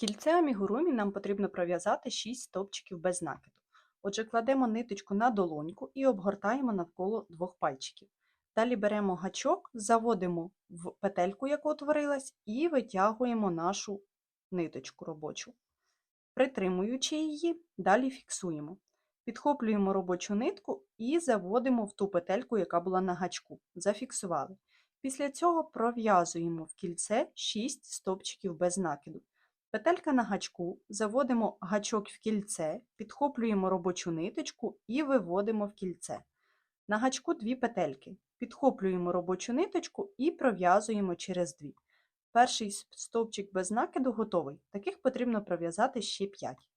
кільце амігурумі нам потрібно пров'язати 6 стовпчиків без накиду. Отже, кладемо ниточку на долоньку і обгортаємо навколо двох пальчиків. Далі беремо гачок, заводимо в петельку, яка утворилась, і витягуємо нашу ниточку робочу. Притримуючи її, далі фіксуємо. Підхоплюємо робочу нитку і заводимо в ту петельку, яка була на гачку. Зафіксували. Після цього пров'язуємо в кільце 6 стовпчиків без накиду. Петелька на гачку, заводимо гачок в кільце, підхоплюємо робочу ниточку і виводимо в кільце. На гачку дві петельки. Підхоплюємо робочу ниточку і пров'язуємо через дві. Перший стовпчик без накиду готовий. Таких потрібно пров'язати ще 5.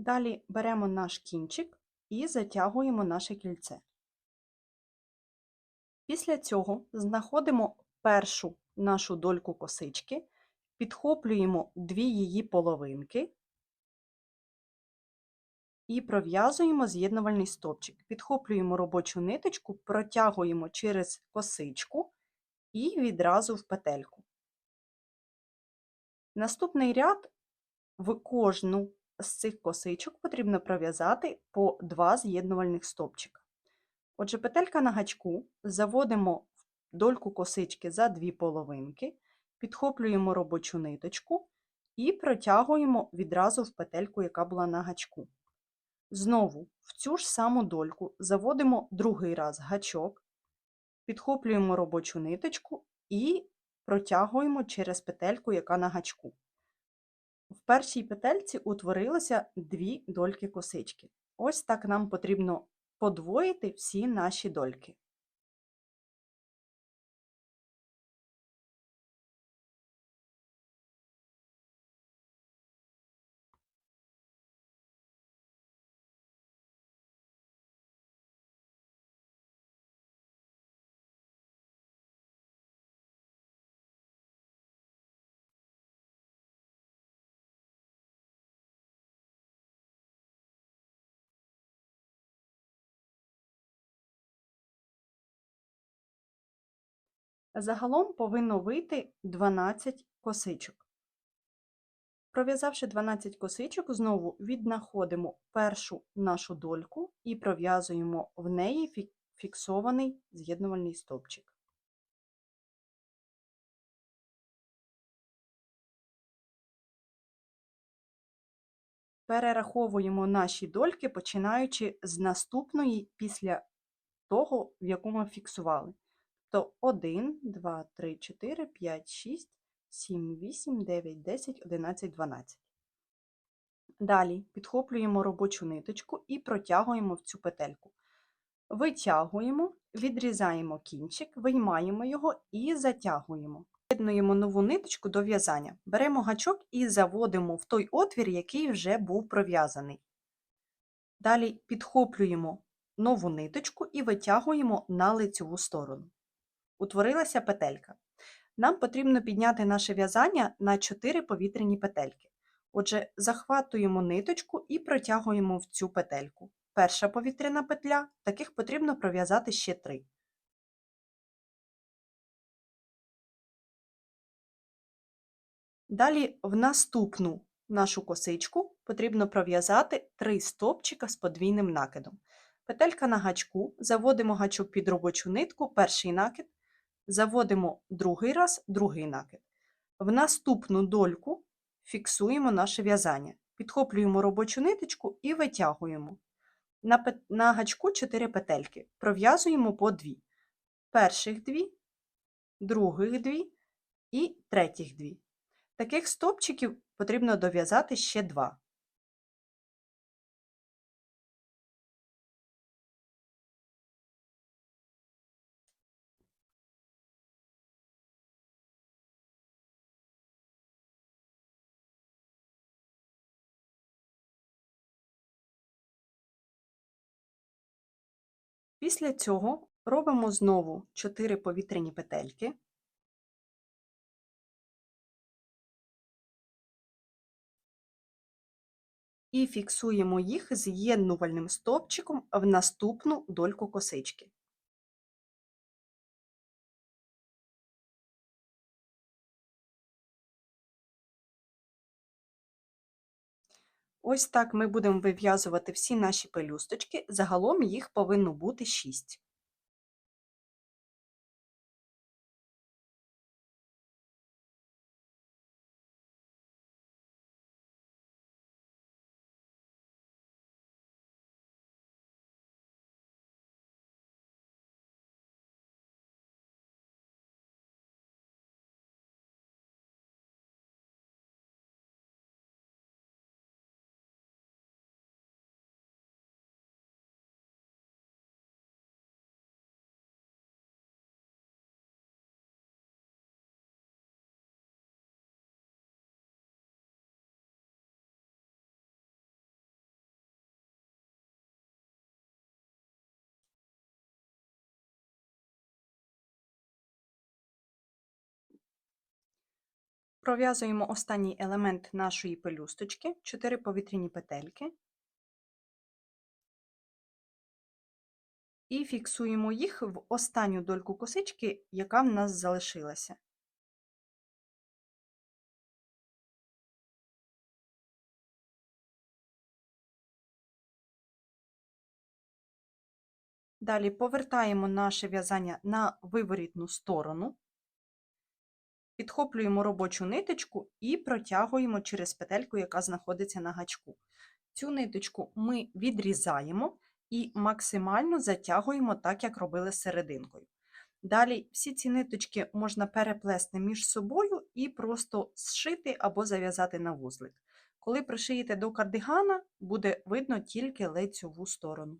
Далі беремо наш кінчик і затягуємо наше кільце. Після цього знаходимо першу нашу дольку косички, підхоплюємо дві її половинки і пров'язуємо з'єднувальний стовпчик. Підхоплюємо робочу ниточку, протягуємо через косичку і відразу в петельку. Наступний ряд в кожну з цих косичок потрібно пров'язати по два з'єднувальних стовпчика. Отже, петелька на гачку, заводимо в дольку косички за дві половинки, підхоплюємо робочу ниточку і протягуємо відразу в петельку, яка була на гачку. Знову в цю ж саму дольку заводимо другий раз гачок, підхоплюємо робочу ниточку і протягуємо через петельку, яка на гачку. В першій петельці утворилося дві дольки косички. Ось так нам потрібно подвоїти всі наші дольки. Загалом повинно вийти 12 косичок. Пров'язавши 12 косичок, знову віднаходимо першу нашу дольку і пров'язуємо в неї фіксований з'єднувальний стовпчик. Перераховуємо наші дольки, починаючи з наступної після того, в яку ми фіксували то 1, 2, 3, 4, 5, 6, 7, 8, 9, 10, 11, 12. Далі підхоплюємо робочу ниточку і протягуємо в цю петельку. Витягуємо, відрізаємо кінчик, виймаємо його і затягуємо. З'єднуємо нову ниточку до в'язання. Беремо гачок і заводимо в той отвір, який вже був пров'язаний. Далі підхоплюємо нову ниточку і витягуємо на лицеву сторону утворилася петелька. Нам потрібно підняти наше в'язання на 4 повітряні петельки. Отже, захватуємо ниточку і протягуємо в цю петельку. Перша повітряна петля, таких потрібно пров'язати ще 3. Далі в наступну нашу косичку потрібно пров'язати 3 стовпчика з подвійним накидом. Петелька на гачку, заводимо гачок під робочу нитку, перший накид, Заводимо другий раз, другий накид. В наступну дольку фіксуємо наше в'язання. Підхоплюємо робочу ниточку і витягуємо. На на гачку 4 петельки. Пров'язуємо по 2. Перших 2, других 2 і третіх 2. Таких стопчиків потрібно дов'язати ще 2. Після цього Робимо знову 4 повітряні петельки. І фіксуємо їх з'єднувальним стовпчиком в наступну дольку косички. Ось так ми будемо вив'язувати всі наші пелюсточки, загалом їх повинно бути 6. Пров'язуємо останній елемент нашої пелюсточки, 4 повітряні петельки. І фіксуємо їх в останню дольку косички, яка в нас залишилася. Далі повертаємо наше в'язання на виворітну сторону, підхоплюємо робочу ниточку і протягуємо через петельку, яка знаходиться на гачку. Цю ниточку ми відрізаємо і максимально затягуємо так, як робили серединкою. Далі всі ці ниточки можна переплести між собою і просто зшити або зав'язати на вузлик. Коли пришиєте до кардигана, буде видно тільки лицьову сторону.